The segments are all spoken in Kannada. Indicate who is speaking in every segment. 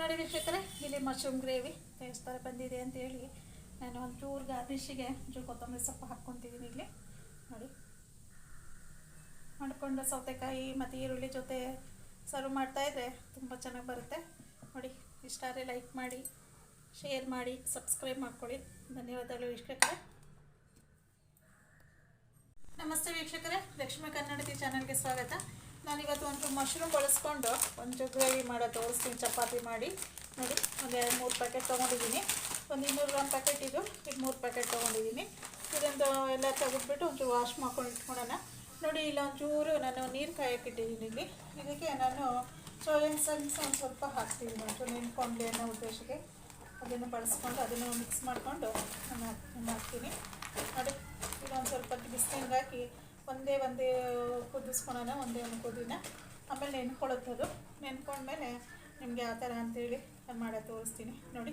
Speaker 1: ನೋಡಿ ವೀಕ್ಷಕರೇ ಇಲ್ಲಿ ಮಶ್ರೂಮ್ ಗ್ರೇವಿ ಥರ ಬಂದಿದೆ ಅಂತ ಹೇಳಿ ನಾನು ಒಂಚೂರು ಗಾರ್ನಿಶಿಗೆ ಒಂಚೂರು ಕೊತ್ತಂಬರಿ ಸೊಪ್ಪು ಹಾಕ್ಕೊತಿದ್ದೀನಿ ಇಲ್ಲಿ. ನೋಡಿ. ಮಾಡಿಕೊಂಡು ಸೌತೆಕಾಯಿ ಮತ್ತು ಈರುಳ್ಳಿ ಜೊತೆ ಸರ್ವ್ ಮಾಡ್ತಾಯಿದ್ರೆ ತುಂಬ ಚೆನ್ನಾಗಿ ಬರುತ್ತೆ. ನೋಡಿ ಇಷ್ಟ ಆದರೆ ಲೈಕ್ ಮಾಡಿ ಶೇರ್ ಮಾಡಿ ಸಬ್ಸ್ಕ್ರೈಬ್ ಮಾಡ್ಕೊಳ್ಳಿ. ಧನ್ಯವಾದಗಳು ವೀಕ್ಷಕರೇ. ನಮಸ್ತೆ ವೀಕ್ಷಕರೇ. ಲಕ್ಷ್ಮೀ ಕನ್ನಡತಿ ಚಾನಲ್ಗೆ ಸ್ವಾಗತ. ನಾನಿವತ್ತು ಒಂದು ಮಶ್ರೂಮ್ ಬಳಸ್ಕೊಂಡು ಒಂದು ಗ್ರೇವಿ ಮಾಡೋ ತೋರಿಸ್ತೀನಿ, ಚಪಾತಿ ಮಾಡಿ. ನೋಡಿ, ಒಂದು ಎರಡು ಮೂರು ಪ್ಯಾಕೆಟ್ ತೊಗೊಂಡಿದ್ದೀನಿ. ಒಂದು ಇನ್ನೂರು ಗ್ರಾಮ್ ಪ್ಯಾಕೆಟ್ ಇದು ಇದು ಮೂರು ಪ್ಯಾಕೆಟ್ ತೊಗೊಂಡಿದ್ದೀನಿ. ಇದೊಂದು ಎಲ್ಲ ತೆಗೆದ್ಬಿಟ್ಟು ಒಂಚೂರು ವಾಶ್ ಮಾಡ್ಕೊಂಡು ಇಟ್ಕೊಳ್ಳೋಣ. ನೋಡಿ, ಇಲ್ಲ, ಒಂಚೂರು ನಾನು ನೀರು ಕಾಯಕ್ಕಿಟ್ಟಿದ್ದೀನಿ ಇಲ್ಲಿ. ಇದಕ್ಕೆ ನಾನು ಸೋಯಾ ಸನ್ಸ್ ಒಂದು ಸ್ವಲ್ಪ ಹಾಕ್ತೀನಿ. ಒಂಚೂರು ನೆನ್ಕೊಂಡ್ಲಿ ಅನ್ನೋ ಉದ್ದೇಶಕ್ಕೆ ಅದನ್ನು ಬಳಸ್ಕೊಂಡು ಅದನ್ನು ಮಿಕ್ಸ್ ಮಾಡಿಕೊಂಡು ನಾನು ಹಾಕ್- ಹಾಕ್ತೀನಿ. ನೋಡಿ, ಇದೊಂದು ಸ್ವಲ್ಪ ಬಿಸಿನೀರಿಗೆ ಹಾಕಿ ಒಂದೇ ಒಂದೇ ಕುದಿಸ್ಕೊಳೋಣ, ಒಂದೇ ಒಂದು ಕುದಿನ. ಆಮೇಲೆ ನೆನ್ಕೊಳ್ಳುತ್ತದು. ನೆನ್ಕೊಂಡ್ಮೇಲೆ ನಿಮಗೆ ಆ ಥರ ಅಂತೇಳಿ ನಾನು ಮಾಡೋ ತೋರಿಸ್ತೀನಿ. ನೋಡಿ,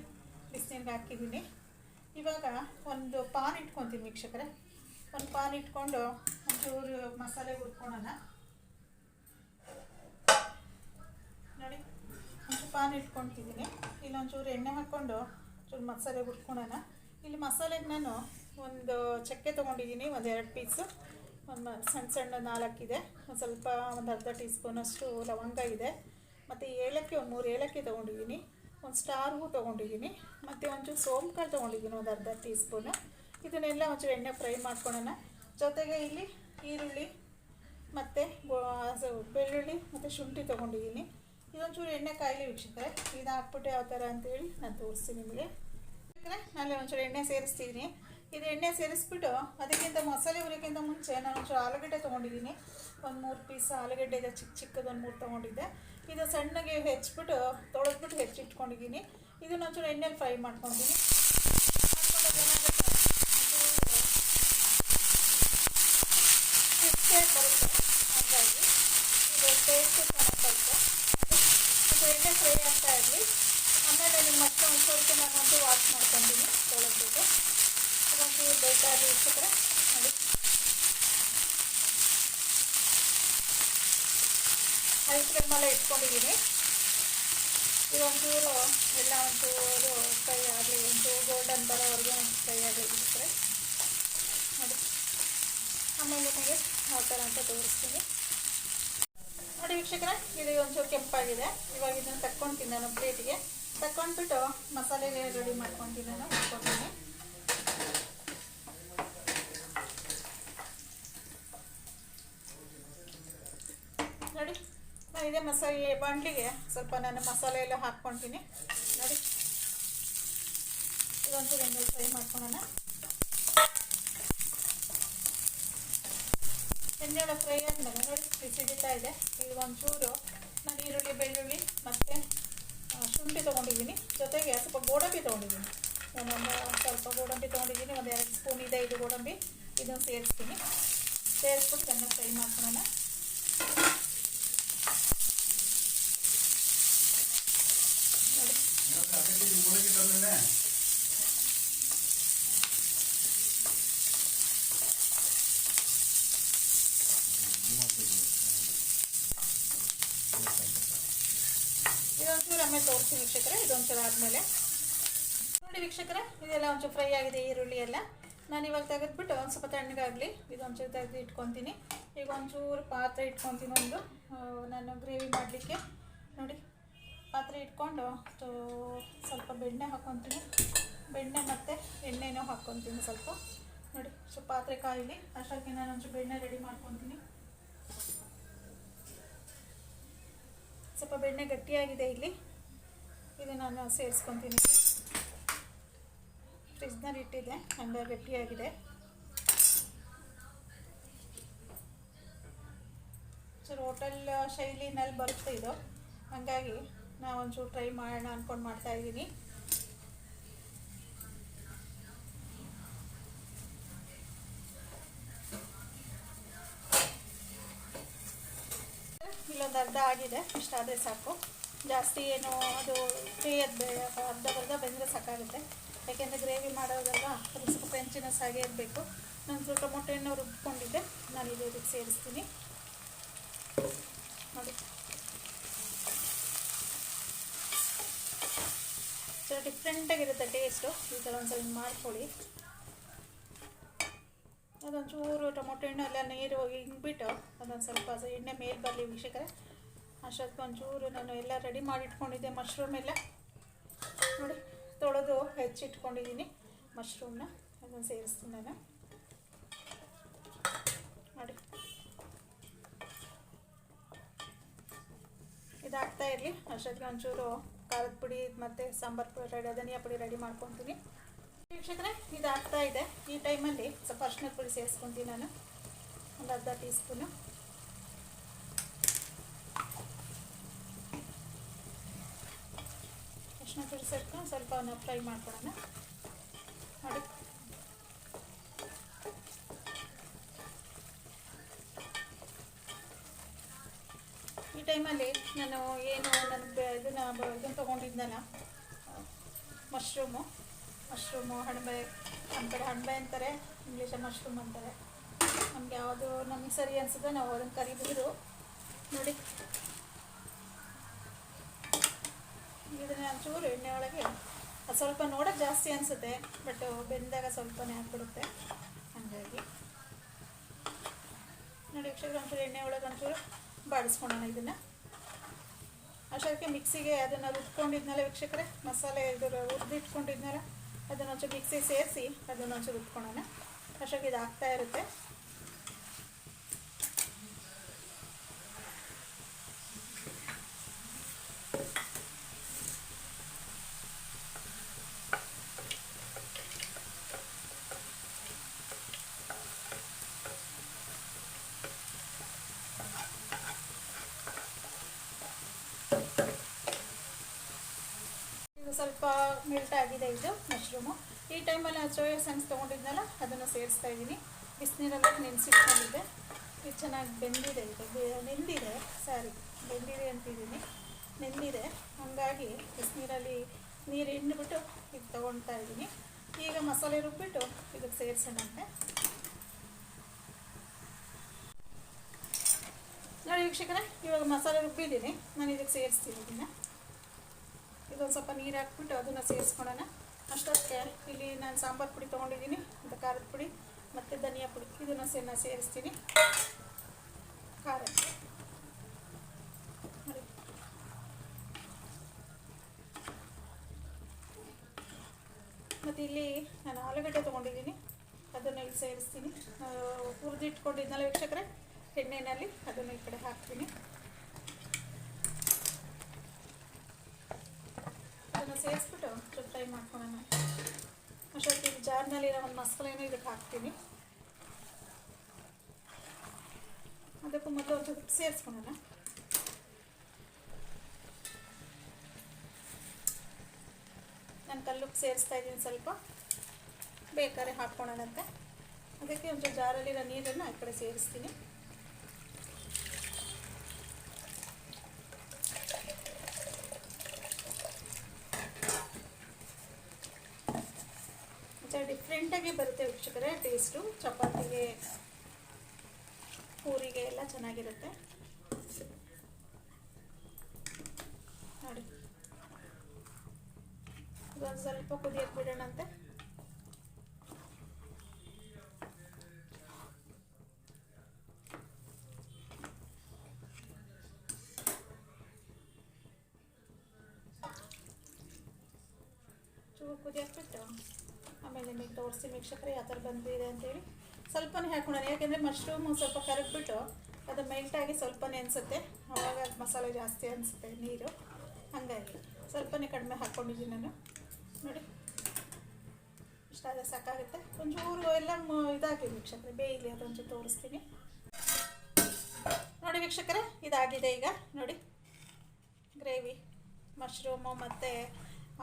Speaker 1: ಬಿಸಿನೀರಿಗೆ ಹಾಕಿದ್ದೀನಿ. ಇವಾಗ ಒಂದು ಪಾನ್ ಇಟ್ಕೊತೀನಿ ವೀಕ್ಷಕರೆ. ಒಂದು ಪಾನ್ ಇಟ್ಕೊಂಡು ಒಂಚೂರು ಮಸಾಲೆ ಹುರ್ಕೊಳೋಣ ನೋಡಿ, ಒಂಚೂರು ಪಾನ್ ಇಟ್ಕೊತಿದ್ದೀನಿ. ಇಲ್ಲಿ ಒಂಚೂರು ಎಣ್ಣೆ ಹಾಕ್ಕೊಂಡು ಒಂಚೂರು ಮಸಾಲೆ ಹುರ್ಕೊಳೋಣ ಇಲ್ಲಿ ಮಸಾಲೆಗೆ ನಾನು ಒಂದು ಚಕ್ಕೆ ತೊಗೊಂಡಿದ್ದೀನಿ ಒಂದು ಎರಡು ಪೀಸು. ಒಂದು ಸಣ್ಣ ಸಣ್ಣ ನಾಲ್ಕಿದೆ. ಒಂದು ಸ್ವಲ್ಪ ಒಂದು ಅರ್ಧ ಟೀ ಸ್ಪೂನಷ್ಟು ಲವಂಗ ಇದೆ. ಮತ್ತು ಏಲಕ್ಕಿ ಒಂದು ಮೂರು ಏಲಕ್ಕಿ ತೊಗೊಂಡಿದ್ದೀನಿ. ಒಂದು ಸ್ಟಾರ್ ಹೂ ತೊಗೊಂಡಿದ್ದೀನಿ. ಮತ್ತು ಒಂಚೂರು ಚೂರು ಕಾಳು ತೊಗೊಂಡಿದ್ದೀನಿ, ಒಂದು ಅರ್ಧ ಟೀ ಸ್ಪೂನು ಇದನ್ನೆಲ್ಲ ಒಂಚೂರು ಎಣ್ಣೆ ಫ್ರೈ ಮಾಡ್ಕೊಳ್ಳೋಣ. ಜೊತೆಗೆ ಇಲ್ಲಿ ಈರುಳ್ಳಿ ಮತ್ತು ಬೆಳ್ಳುಳ್ಳಿ ಮತ್ತು ಶುಂಠಿ ತೊಗೊಂಡಿದ್ದೀನಿ. ಇದೊಂಚೂರು ಎಣ್ಣೆ ಕಾಯಿಲೆ ವೀಕ್ಷಕರೇ ಇದು ಹಾಕ್ಬಿಟ್ಟು ಯಾವ ಥರ ಅಂತೇಳಿ ನಾನು ತೋರಿಸ್ತೀನಿ ನಿಮಗೆ. ವೀಕ್ಷಕರೇ, ನಾನು ಒಂಚೂರು ಎಣ್ಣೆ ಸೇರಿಸ್ತೀನಿ ಇದು ಎಣ್ಣೆ ಸೇರಿಸ್ಬಿಟ್ಟು ಅದಕ್ಕಿಂತ ಮಸಾಲೆ ಹುರಿಯೋಕ್ಕಿಂತ ಮುಂಚೆ ನಾನು ಆಲೂಗಡ್ಡೆ ತೊಗೊಂಡಿದ್ದೀನಿ. ಒಂದು ಮೂರು ಪೀಸ್ ಆಲೂಗಡ್ಡೆ ಇದೆ ಚಿಕ್ಕ ಚಿಕ್ಕದು ಒಂದು ಮೂರು ತೊಗೊಂಡಿದ್ದೆ. ಇದು ಸಣ್ಣಗೆ ಹೆಚ್ಚಿಬಿಟ್ಟು ತೊಳೆದ್ಬಿಟ್ಟು ಹೆಚ್ಚಿಟ್ಕೊಂಡಿದ್ದೀನಿ ಇದನ್ನ ಒಂಚೂರು ಎಣ್ಣೆಲಿ ಫ್ರೈ ಮಾಡ್ಕೊಂಡಿದ್ದೀನಿ. ಬರುತ್ತೆ ಹಾಗಾಗಿ ಇದು ಟೇಸ್ಟ್ ಬರುತ್ತೆ ಇದು ಎಣ್ಣೆ ಫ್ರೈ ಆಗ್ತಾ ಇರಲಿ. ಆಮೇಲೆ ನಿಮ್ಮ ಮತ್ತೆ ಒಂದು ನಾನು ಒಂದು ವಾಶ್ ಮಾಡ್ಕೊಂಡಿದ್ದೀನಿ ತೊಳೆದ್ಬಿಟ್ಟು. ಅದೊಂದು ಬೇಕಾಗಿ ಇಟ್ಟಿದ್ರೆ ನೋಡಿ. ಐಸ್ ಕ್ರೀಮ್ ಎಲ್ಲ ಇಟ್ಕೊಂಡಿದ್ದೀನಿ. ಇದೊಂಚೂರು ಎಲ್ಲ ಒಂಚೂರು ಫ್ರೈ ಆಗಲಿ, ಒಂಚೂರು ಗೋಲ್ಡನ್ ಬರೋವರೆಗೆ ಒಂದು ಫ್ರೈ ಆಗಲಿ ಇಟ್ಟರೆ ನೋಡಿ. ಆಮೇಲೆ ನಿಮಗೆ ಯಾವ ಥರ ಅಂತ ತೋರಿಸ್ತೀನಿ. ನೋಡಿ ವೀಕ್ಷಕರೇ, ಇದು ಒಂಚೂರು ಕೆಂಪಾಗಿದೆ. ಇವಾಗ ಇದನ್ನು ತಕ್ಕೊಂಡು ನಾನು ಪ್ಲೇಟಿಗೆ ತಕ್ಕೊಂಡ್ಬಿಟ್ಟು ಮಸಾಲೆ ರೆಡಿ ಮಾಡ್ಕೊತೀನಿ ನಾನು ಇಟ್ಕೊತೀನಿ ನೋಡಿ. ನಾನು ಇದೇ ಮಸಾಲೆ ಬಾಣಲಿಗೆ ಸ್ವಲ್ಪ ನಾನು ಮಸಾಲೆ ಎಲ್ಲ ನೋಡಿ. ಇದೊಂದು ಎಣ್ಣೆ ಫ್ರೈ ಮಾಡ್ಕೊಳ್ಳೋಣ ಎಣ್ಣೆಲ್ಲ ಫ್ರೈ ಆದಮೇಲೆ ನೋಡಿ, ಬಿಸಿಡಿತಾ ಇದೆ. ಇದು ಒಂಚೂರು ನಾನು ಈರುಳ್ಳಿ, ಬೆಳ್ಳುಳ್ಳಿ ಮತ್ತು ಶುಂಠಿ ತೊಗೊಂಡಿದ್ದೀನಿ. ಜೊತೆಗೆ ಸ್ವಲ್ಪ ಗೋಡಂಬಿ ತೊಗೊಂಡಿದ್ದೀನಿ. ನಾನೊಂದು ಸ್ವಲ್ಪ ಗೋಡಂಬಿ ತೊಗೊಂಡಿದ್ದೀನಿ. ಒಂದು ಎರಡು ಸ್ಪೂನ್ ಇದೆ, ಇದು ಗೋಡಂಬಿ. ಇದನ್ನು ಸೇರಿಸ್ತೀನಿ. ಸೇರಿಸ್ಬಿಟ್ಟು ಚೆನ್ನಾಗಿ ಫ್ರೈ ಮಾಡ್ಕೊಳ್ಳೋಣ ನೋಡಿ ಇದೊಂಚೂರು ಆಮೇಲೆ ತೋರಿಸ್ತೀನಿ ವೀಕ್ಷಕರೇ ಇದೊಂಚೂರು ಆದಮೇಲೆ. ನೋಡಿ ವೀಕ್ಷಕರೇ, ಇದೆಲ್ಲ ಒಂಚೂರು ಫ್ರೈ ಆಗಿದೆ, ಈರುಳ್ಳಿ ಎಲ್ಲ. ನಾನು ಇವಾಗ ತೆಗೆದ್ಬಿಟ್ಟು ಒಂದು ಸ್ವಲ್ಪ ತಣ್ಣಗಾಗಲಿ ಇದೊಂಚೂರು ತೆಗೆದು ಇಟ್ಕೊತೀನಿ. ಈಗ ಒಂಚೂರು ಪಾತ್ರೆ ಇಟ್ಕೊತೀನಿ ಒಂದು. ನಾನು ಗ್ರೇವಿ ಮಾಡಲಿಕ್ಕೆ. ನೋಡಿ. ಪಾತ್ರೆ ಇಟ್ಕೊಂಡು ಅಷ್ಟು ಸ್ವಲ್ಪ ಬೆಣ್ಣೆ ಹಾಕ್ಕೊತೀನಿ ಬೆಣ್ಣೆ ಮತ್ತು ಎಣ್ಣೆನೂ ಹಾಕ್ಕೊತೀನಿ ಸ್ವಲ್ಪ. ನೋಡಿ, ಸೊ ಪಾತ್ರೆ ಕಾಯಿಲಿ. ಅಷ್ಟೊತ್ತಿಗೆ ನಾನು ಬೆಣ್ಣೆ ರೆಡಿ ಮಾಡ್ಕೊತೀನಿ. ಸ್ವಲ್ಪ ಬೆಣ್ಣೆ ಗಟ್ಟಿಯಾಗಿದೆ ಇಲ್ಲಿ. ಇದು ನಾನು ಸೇರಿಸ್ಕೊತೀನಿ ಫ್ರಿಜ್ನಲ್ಲಿ ಇಟ್ಟಿದ್ದೆ. ಹಂಗೆ ಗಟ್ಟಿಯಾಗಿದೆ. ಸರ್ ಹೋಟೆಲ್ ಶೈಲಿನಲ್ಲಿ ಬರುತ್ತೆ ಇದು. ಹಾಗಾಗಿ ನಾವು ಒಂಚೂರು ಟ್ರೈ ಮಾಡೋಣ ಅಂದ್ಕೊಂಡು ಮಾಡ್ತಾ ಇದ್ದೀನಿ. ಇಲ್ಲೊಂದು ಅರ್ಧ ಆಗಿದೆ ಇಷ್ಟಾದರೆ ಸಾಕು. ಜಾಸ್ತಿ ಏನು ಅದು ಬೇಯದು ಬೇ ಅರ್ಧ ಬರ್ಧ ಬೆಂದರೆ ಸಾಕಾಗುತ್ತೆ. ಯಾಕೆಂದರೆ ಗ್ರೇವಿ ಮಾಡೋದಲ್ಲ ಅದು ಸ್ವಲ್ಪ ಕ್ರಂಚಿನೆಸ್ ಇರಬೇಕು. ನಾನು ಸ್ವಲ್ಪ ಟೊಮೊಟೊ ರುಬ್ಕೊಂಡಿದ್ದೆ. ನಾನು ಇದು ಇದಕ್ಕೆ ಸೇರಿಸ್ತೀನಿ. ನೋಡಿ. ಡಿಫ್ರೆಂಟಾಗಿರುತ್ತೆ ಟೇಸ್ಟು ಈ ಥರ ಒಂದು ಸ್ವಲ್ಪ ಮಾಡ್ಕೊಳ್ಳಿ. ಅದೊಂಚೂರು ಟೊಮೊಟೊ ಹಣ್ಣು ಎಲ್ಲ ನೀರು ಹಿಂಗ್ಬಿಟ್ಟು ಅದೊಂದು ಸ್ವಲ್ಪ ಎಣ್ಣೆ ಮೇಲೆ ಬರಲಿ ವೀಕ್ಷಕರೇ. ಅಷ್ಟೊತ್ತಿಗೆ ಒಂಚೂರು ನಾನು ಎಲ್ಲ ರೆಡಿ ಮಾಡಿ ಇಟ್ಕೊಂಡಿದ್ದೆ ಮಶ್ರೂಮ್ ಎಲ್ಲ. ನೋಡಿ, ತೊಳೆದು ಹೆಚ್ಚಿಟ್ಕೊಂಡಿದ್ದೀನಿ ಮಶ್ರೂಮ್ನ ಅದನ್ನು ಸೇರಿಸ್ತೀನಿ ನಾನು. ನೋಡಿ. ಇದಾಗ್ತಾ ಇರಲಿ. ಅಷ್ಟೊತ್ತಿಗೆ ಒಂಚೂರು ಖಾರದ ಪುಡಿ ಮತ್ತು ಸಾಂಬಾರು ಪುಡಿ ರೆಡಿ ಧನಿಯಾ ಪುಡಿ ರೆಡಿ ಮಾಡ್ಕೊತೀನಿ. ವೀಕ್ಷಕರೇ ಆಗ್ತಾ ಇದೆ. ಈ ಟೈಮಲ್ಲಿ ಸ್ವಲ್ಪ ಅರ್ಶಿನದ ಪುಡಿ ಸೇರಿಸ್ಕೊತೀನಿ ನಾನು. ಒಂದು ಅರ್ಧ ಟೀ ಸ್ಪೂನು ಅರ್ಶಿನ ಪುಡಿ ಸೇರ್ಕೊಂಡು ಸ್ವಲ್ಪ ಫ್ರೈ ಮಾಡ್ಕೊಳೋಣ ನೋಡಿ ಟೈಮಲ್ಲಿ ನಾನು ಏನು ನನ್ನ ಇದನ್ನು ಇದನ್ನು ತೊಗೊಂಡಿದ್ನಲ್ಲ ಮಶ್ರೂಮು ಮಶ್ರೂಮು ಹಣಬೆ ನಮ್ಮ ಕಡೆ ಹಣಬೆ ಅಂತಾರೆ ಇಂಗ್ಲೀಷಲ್ಲಿ ಮಶ್ರೂಮ್ ಅಂತಾರೆ. ನಮ್ಗೆ ಯಾವುದು ನಮಗೆ ಸರಿ ಅನ್ಸುತ್ತೆ ನಾವು ಅದನ್ನು ಕರಿಬಿದ್ರು ನೋಡಿ. ಇದನ್ನ ಚೂರು ಎಣ್ಣೆ ಒಳಗೆ ಅದು ಸ್ವಲ್ಪ ನೋಡೋಕೆ ಜಾಸ್ತಿ ಅನಿಸುತ್ತೆ ಬಟ್ ಬೆಂದಾಗ ಸ್ವಲ್ಪನೇ ಹಾಕ್ಬಿಡುತ್ತೆ. ಹಾಗಾಗಿ. ನೋಡಿ ವೀಕ್ಷಕರು ಎಣ್ಣೆ ಒಳಗೆ ಒಂಚೂರು ಬಾಡಿಸ್ಕೊಳ್ಳೋಣ ಇದನ್ನು. ಅಷ್ಟಕ್ಕೆ ಮಿಕ್ಸಿಗೆ ಅದನ್ನು ರುಬ್ಕೊಂಡಿದ್ನಲ್ಲ ವೀಕ್ಷಕರೆ, ಮಸಾಲೆ ಇದು ಹುರಿದಿಟ್ಕೊಂಡಿದ್ನಲ್ಲ ಅದನ್ನೊಂಚೂರು ಮಿಕ್ಸಿ ಸೇರಿಸಿ ಅದನ್ನು ಒಂಚೂರು ರುಬ್ಕೊಳ್ಳೋಣ. ಅಷ್ಟಕ್ಕೆ ಇದು ಆಗ್ತಾ ಇರುತ್ತೆ. ಸ್ವಲ್ಪ ಮಿಲ್ಟ್ ಆಗಿದೆ ಇದು ಮಶ್ರೂಮು. ಈ ಟೈಮಲ್ಲಿ ನಾನು ಸೋಯಾ ಸೆನ್ಸ್ ತೊಗೊಂಡಿದ್ನಲ್ಲ, ಅದನ್ನು ಸೇರಿಸ್ತಾ ಇದ್ದೀನಿ. ಬಿಸಿನೀರಲ್ಲಿ ನೆನೆಸಿಟ್ಕೊಂಡಿದ್ದೆ ಇದು ಚೆನ್ನಾಗಿ ಬೆಂದಿದೆ ಇದು. ನೆಂದಿದೆ, ಸಾರಿ, ಬೆಂದಿದೆ ಅಂತಿದ್ದೀನಿ. ನೆಂದಿದೆ. ಹಾಗಾಗಿ ಬಿಸಿನೀರಲ್ಲಿ ನೀರು ಹಿಂಡ್ಬಿಟ್ಟು ಇದು ತೊಗೊಳ್ತಾ ಇದ್ದೀನಿ. ಈಗ ಮಸಾಲೆ ರುಬ್ಬಿಟ್ಟು ಇದಕ್ಕೆ ಸೇರಿಸೋಣಂತೆ. ನೋಡಿ ವೀಕ್ಷಕರೇ, ಇವಾಗ ಮಸಾಲೆ ರುಬ್ಬಿದ್ದೀನಿ. ನಾನು ಇದಕ್ಕೆ ಸೇರಿಸ್ತೀನಿ ಇದನ್ನು. ಇದೊಂದು ಸ್ವಲ್ಪ ನೀರು ಹಾಕ್ಬಿಟ್ಟು ಅದನ್ನು ಸೇರಿಸ್ಕೊಳ್ಳೋಣ ಅಷ್ಟೊತ್ತಿಗೆ ಇಲ್ಲಿ ನಾನು ಸಾಂಬಾರು ಪುಡಿ ತೊಗೊಂಡಿದ್ದೀನಿ ಒಂದು ಖಾರದ ಪುಡಿ, ಮತ್ತು ಧನಿಯಾ ಪುಡಿ. ಇದನ್ನು ಸೇ ನಾನು ಸೇರಿಸ್ತೀನಿ. ಖಾರ. ಮತ್ತು ಇಲ್ಲಿ ನಾನು ಆಲೂಗಡ್ಡೆ ತೊಗೊಂಡಿದ್ದೀನಿ. ಅದನ್ನು ಇಲ್ಲಿ ಸೇರಿಸ್ತೀನಿ. ಹುರಿದಿಟ್ಕೊಂಡಿದ್ನಲ್ಲ ವೀಕ್ಷಕರೇ ಎಣ್ಣೆಯಲ್ಲಿ ಅದನ್ನು ಈ ಕಡೆ ಹಾಕ್ತೀನಿ. ಸೇರಿಸ್ಬಿಟ್ಟು ಸ್ವಲ್ಪ ಫ್ರೈ ಮಾಡ್ಕೊಳ್ಳೋಣ ಅಷ್ಟೊತ್ತಿಗೆ ಜಾರ್ನಲ್ಲಿರೋ ಒಂದು ಮಸಾಲೆನೂ ಇದಕ್ಕೆ ಹಾಕ್ತೀನಿ. ಅದಕ್ಕೂ ಮೊದಲು ಒಂದು ಸ್ವಲ್ಪ ಸೇರಿಸ್ಕೊಳ್ಳೋಣ ನಾನು ಕಲ್ಲು ಸೇರಿಸ್ತಾ ಇದ್ದೀನಿ ಸ್ವಲ್ಪ. ಬೇಕಾದ್ರೆ ಹಾಕ್ಕೊಳ್ಳೋಣಂತೆ ಅದಕ್ಕೆ ಒಂದು ಜಾರಲ್ಲಿರೋ ನೀರನ್ನು ಆ ಕಡೆ ಸೇರಿಸ್ತೀನಿ ಒಂಥರ ಡಿಫ್ರೆಂಟಾಗಿ ಬರುತ್ತೆ ವೀಕ್ಷಕರೇ, ಟೇಸ್ಟು. ಚಪಾತಿಗೆ, ಪೂರಿಗೆ ಎಲ್ಲ ಚೆನ್ನಾಗಿರುತ್ತೆ. ನೋಡಿ. ಸ್ವಲ್ಪ ಕುದಿಯಕ್ಕೆ ಬಿಡೋಣಂತೆ. ಚೂರು ಕುದಿಯಕ್ಕೆ ಬಿಟ್ಟು. ಆಮೇಲೆ ನಿಮಗೆ ತೋರಿಸಿ ವೀಕ್ಷಕರು, ಯಾವ ಥರ ಬಂದಿದೆ ಅಂತೇಳಿ. ಸ್ವಲ್ಪನೇ ಹಾಕೊಳ್ಳೋಣ ಯಾಕೆಂದರೆ ಮಶ್ರೂಮ್ ಸ್ವಲ್ಪ ಕರಗ್ಬಿಟ್ಟು ಅದು ಮೆಲ್ಟಾಗಿ ಸ್ವಲ್ಪನೇ ಅನಿಸುತ್ತೆ. ಆವಾಗ ಮಸಾಲೆ ಜಾಸ್ತಿ ಅನಿಸುತ್ತೆ, ನೀರು. ಹಾಗಾಗಿ ಸ್ವಲ್ಪನೇ ಕಡಿಮೆ ಹಾಕ್ಕೊಂಡಿದ್ದೀನಿ ನಾನು. ನೋಡಿ. ಇಷ್ಟಾದರೆ ಸಾಕಾಗುತ್ತೆ. ಒಂಚೂರು ಎಲ್ಲ ಇದಾಗಲಿ ವೀಕ್ಷಕರೇ, ಬೇಯಲಿ ಅದೊಂಚೂರು ತೋರಿಸ್ತೀನಿ. ನೋಡಿ ವೀಕ್ಷಕರೇ, ಇದಾಗಿದೆ ಈಗ. ನೋಡಿ. ಗ್ರೇವಿ ಮಶ್ರೂಮು ಮತ್ತು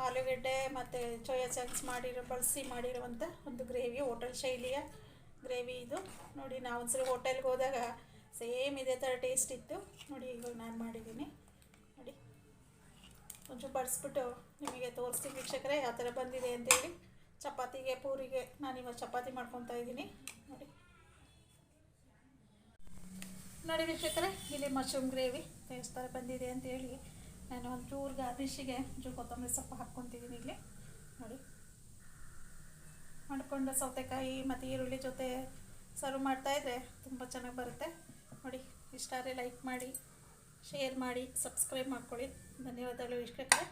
Speaker 1: ಆಲೂಗಡ್ಡೆ ಮತ್ತು ಚೋಯಾ ಚಂಕ್ಸ್ ಮಾಡಿರೋ, ಬಳಸಿ ಮಾಡಿರುವಂಥ ಒಂದು ಗ್ರೇವಿ ಹೋಟೆಲ್ ಶೈಲಿಯ ಗ್ರೇವಿ ಇದು. ನೋಡಿ, ನಾವು ಒಂದ್ಸರಿ ಹೋಟೆಲ್ಗೆ ಹೋದಾಗ ಸೇಮ್ ಇದೇ ಥರ ಟೇಸ್ಟ್ ಇತ್ತು. ನೋಡಿ ಇವಾಗ ನಾನು ಮಾಡಿದ್ದೀನಿ. ನೋಡಿ, ಒಂಚೂರು ಬಡಿಸ್ಬಿಟ್ಟು ನಿಮಗೆ ತೋರಿಸ್ತೀನಿ ವೀಕ್ಷಕರೇ, ಯಾವ ಥರ ಬಂದಿದೆ ಅಂತೇಳಿ ಚಪಾತಿಗೆ, ಪೂರಿಗೆ ನಾನು ಇವಾಗ ಚಪಾತಿ ಮಾಡ್ಕೊತಾ ಇದ್ದೀನಿ. ನೋಡಿ. ನೋಡಿ ವೀಕ್ಷಕರೇ, ಇಲ್ಲಿ ಮಶ್ರೂಮ್ ಗ್ರೇವಿ ಥರ ಬಂದಿದೆ ಅಂತೇಳಿ ನಾನು ಒಂಚೂರು ಗಾರ್ನಿಷಿಗೆ ಒಂಚೂರು ಕೊತ್ತಂಬರಿ ಸೊಪ್ಪು ಹಾಕ್ಕೊತಿದ್ದೀನಿ ಇಲ್ಲಿ. ನೋಡಿ. ಮಾಡಿಕೊಂಡು ಸೌತೆಕಾಯಿ ಮತ್ತು ಈರುಳ್ಳಿ ಜೊತೆ ಸರ್ವ್ ಮಾಡ್ತಾಯಿದ್ರೆ ತುಂಬ ಚೆನ್ನಾಗಿ ಬರುತ್ತೆ. ನೋಡಿ, ಇಷ್ಟಾದರೆ ಲೈಕ್ ಮಾಡಿ ಶೇರ್ ಮಾಡಿ ಸಬ್ಸ್ಕ್ರೈಬ್ ಮಾಡ್ಕೊಳ್ಳಿ. ಧನ್ಯವಾದಗಳು ವೀಕ್ಷಕರೇ.